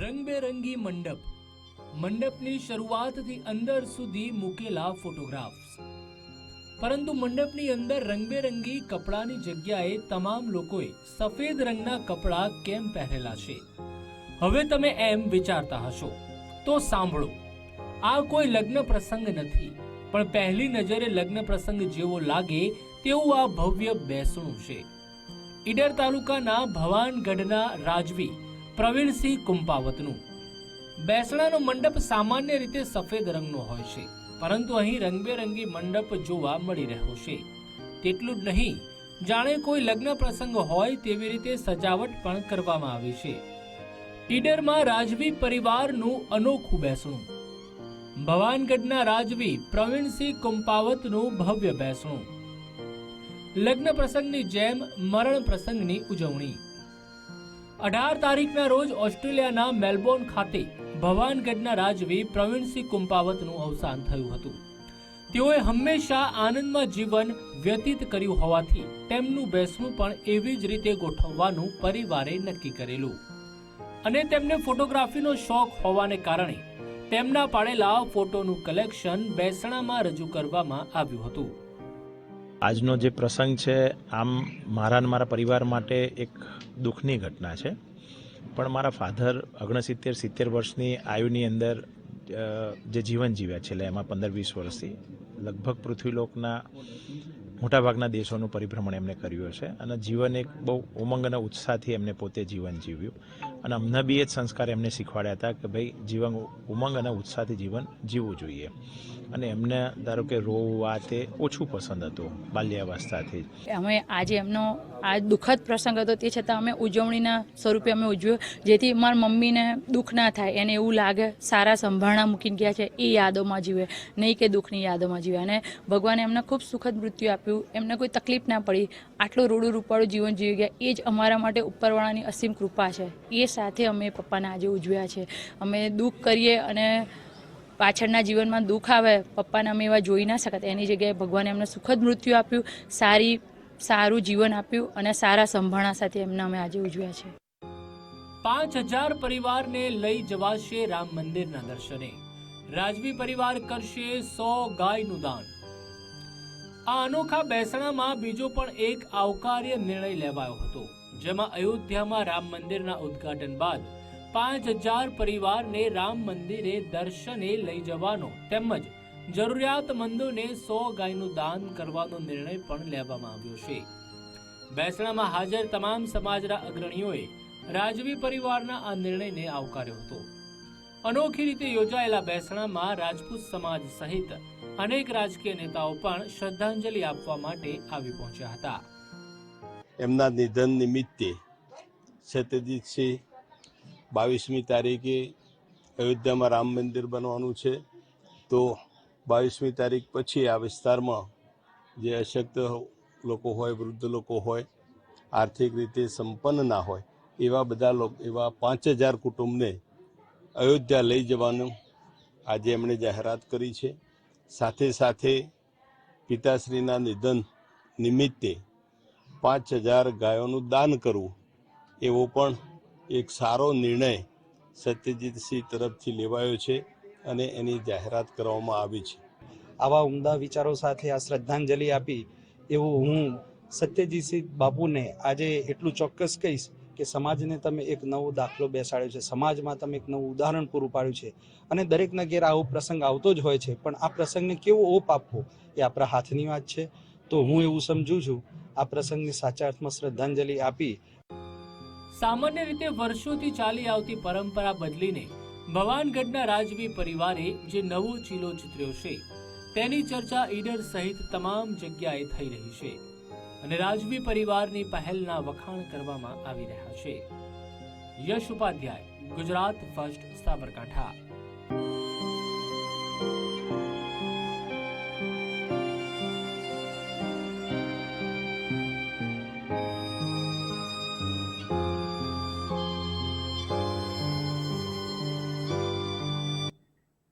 રંગબેરંગી મંડપ. મંડપની શરૂઆતથી અંદર સુધી મૂકેલા ફોટોગ્રાફ્સ. પરંતુ મંડપની અંદર રંગબેરંગી કપડાની જગ્યાએ તમામ લોકોએ સફેદ રંગના કપડાં કેમ પહેરેલા છે? હવે તમે એમ વિચારતા હશો. તો સાંભળો. આ કોઈ લગ્ન પ્રસંગ નથી, પણ પહેલી નજરે લગ્ન પ્રસંગ જેવો લાગે તેવું આ ભવ્ય બેસણું છે. ઈડર તાલુકાના ભવાનગઢના રાજવી પ્રવીણસિંહ કુંપાવતનું. બેસણાનો મંડપ સામાન્ય રીતે સફેદ રંગનો હોય છે, પરંતુ અહીં રંગબેરંગી મંડપ જોવા મળી રહ્યો છે. તેટલું જ નહીં, જાણે કોઈ લગ્ન પ્રસંગ હોય તેવી રીતે સજાવટ પણ કરવામાં આવી છે. ટીડરમાં રાજવી પરિવારનું અનોખું બેસણું. ભવાનગઢના રાજવી પ્રવીણસિંહ કુંપાવતનું ભવ્ય બેસણું. લગ્ન પ્રસંગની જેમ મરણ પ્રસંગની ઉજવણી. અઢાર તારીખના રોજ ઓસ્ટ્રેલિયાના મેલબોર્ન ખાતે ભવાનગઢના રાજવી પ્રવીણસિંહ કુંપાવતનું અવસાન થયું હતું. તેઓએ હંમેશા આનંદમાં જીવન વ્યતીત કર્યું હોવાથી તેમનું બેસણું પણ એવી જ રીતે ગોઠવવાનું પરિવારે નક્કી કરેલું. અને તેમને ફોટોગ્રાફીનો શોખ હોવાને કારણે તેમના પાડેલા ફોટોનું કલેક્શન બેસણામાં રજૂ કરવામાં આવ્યું હતું. આજનો જે પ્રસંગ છે, આમ મારા અને મારા પરિવાર માટે એક દુઃખની ઘટના છે. પણ મારા ફાધર ઓગણસિત્તેર, સિત્તેર વર્ષની આયુની અંદર જે જીવન જીવ્યા છેલ્લા એમાં પંદર, વીસ વર્ષથી લગભગ પૃથ્વીલોકના મોટાભાગના દેશોનું પરિભ્રમણ એમણે કર્યું હશે. અને જીવન એક બહુ ઉમંગ અને ઉત્સાહથી એમને પોતે જીવન જીવ્યું. અને અમને બી એ જ સંસ્કાર એમને શીખવાડ્યા હતા કે ભાઈ, જીવન ઉમંગ અને ઉત્સાહથી જીવન જીવવું જોઈએ. અને એમને ધારો કે રોવા તે ઓછું પસંદ હતું, બાલ્યાવસ્થાથી. જ અમે આજે એમનો આ દુઃખદ પ્રસંગ હતો, તે છતાં અમે ઉજવણીના સ્વરૂપે અમે ઉજવ્યો, જેથી મારા મમ્મીને દુઃખ ના થાય, એને એવું લાગે સારા સંભાળણા મૂકીને ગયા છે, એ યાદોમાં જીવે, નહીં કે દુઃખની યાદોમાં જીવે. અને ભગવાને એમને ખૂબ સુખદ મૃત્યુ આપ્યું, એમને કોઈ તકલીફ ના પડી, આટલું રૂડું રૂપાળું જીવન જીવી ગયા, એ જ અમારા માટે ઉપરવાળાની અસીમ કૃપા છે. એ સાથે અમે પપ્પાને આજે ઉજવ્યા છે. અમે દુઃખ કરીએ અને પાછળના જીવનમાં દુઃખ આવે, પપ્પાને અમે એવા જોઈ ના શકત. એની જગ્યાએ ભગવાને એમને સુખદ મૃત્યુ આપ્યું, સારી, સારું જીવન આપ્યું અને સારા સંભાળણા સાથે એમને અમે આજે ઉજવ્યા છે. પાંચ હજાર પરિવારને લઈ જવાશે રામ મંદિરના દર્શને. રાજવી પરિવાર કરશે સો ગાયનું દાન. આ અનોખા બેસણામાં બીજો પણ એક આવકાર્ય નિર્ણય લેવાયો હતો. જેમાં અયોધ્યામાં રામ મંદિરના ઉદ્ઘાટન બાદ પાંચ હજાર પરિવારને રામ મંદિરે દર્શને લઈ જવાનો તેમજ જરૂરિયાતમંદોને સો ગાયનું દાન કરવાનો નિર્ણય પણ લેવામાં આવ્યો છે. બેસણામાં હાજર તમામ સમાજના અગ્રણીઓએ રાજવી પરિવારના આ નિર્ણયને આવકાર્યો હતો. અનોખી રીતે યોજાયેલા બેસણામાં રાજપૂત સમાજ સહિત અનેક રાજકીય નેતાઓ પણ શ્રદ્ધાંજલિ આપવા માટે આવી પહોંચ્યા હતા. એમના નિધન નિમિત્તે સત્યજીતસિંહ બાવીસમી તારીખે અયોધ્યામાં રામ મંદિર બનવાનું છે. તો બાવીસમી તારીખ પછી આ વિસ્તારમાં જે અશક્ત લોકો હોય, વૃદ્ધ લોકો હોય, આર્થિક રીતે સંપન્ન ના હોય, એવા બધા લોકો, એવા પાંચ હજાર કુટુંબને અયોધ્યા લઈ જવાનું આજે એમણે જાહેરાત કરી છે. સાથે સાથે પિતાશ્રીના નિધન નિમિત્તે પાંચ હજાર ગાયોનું દાન કરવું, એવો પણ એક સારો નિર્ણય સત્યજીતસિંહ તરફથી લેવાયો છે અને એની જાહેરાત કરવામાં આવી છે. આવા ઉમદા વિચારો સાથે આ શ્રદ્ધાંજલિ આપી એવું હું સત્યજીતસિંહ બાપુને આજે એટલું ચોક્કસ કહીશ કે સમાજને તમે એક નવો દાખલો બેસાડ્યો છે. સમાજમાં તમે એક નવું ઉદાહરણ પૂરું પાડ્યું છે. અને દરેકના ઘેર આવો પ્રસંગ આવતો જ હોય છે. પણ આ પ્રસંગને કેવો ઓપ આપવો એ આપણા હાથની વાત છે. તો હું એવું સમજુ છું, આ પ્રસંગને સાચા અર્થમાં શ્રદ્ધાંજલિ આપી. સામાન્ય રીતે વર્ષોથી ચાલી આવતી પરંપરા બદલીને ભવાનગઢના રાજવી પરિવારે જે નવો ચીલો ચિતર્યો છે, તેની ચર્ચા ઈડર સહિત તમામ જગ્યાએ થઈ રહી છે અને રાજવી પરિવારની પહેલના વખાણ કરવામાં આવી રહ્યા છે. યશ ઉપાધ્યાય, ગુજરાત ફર્સ્ટ સાબરકાંઠા.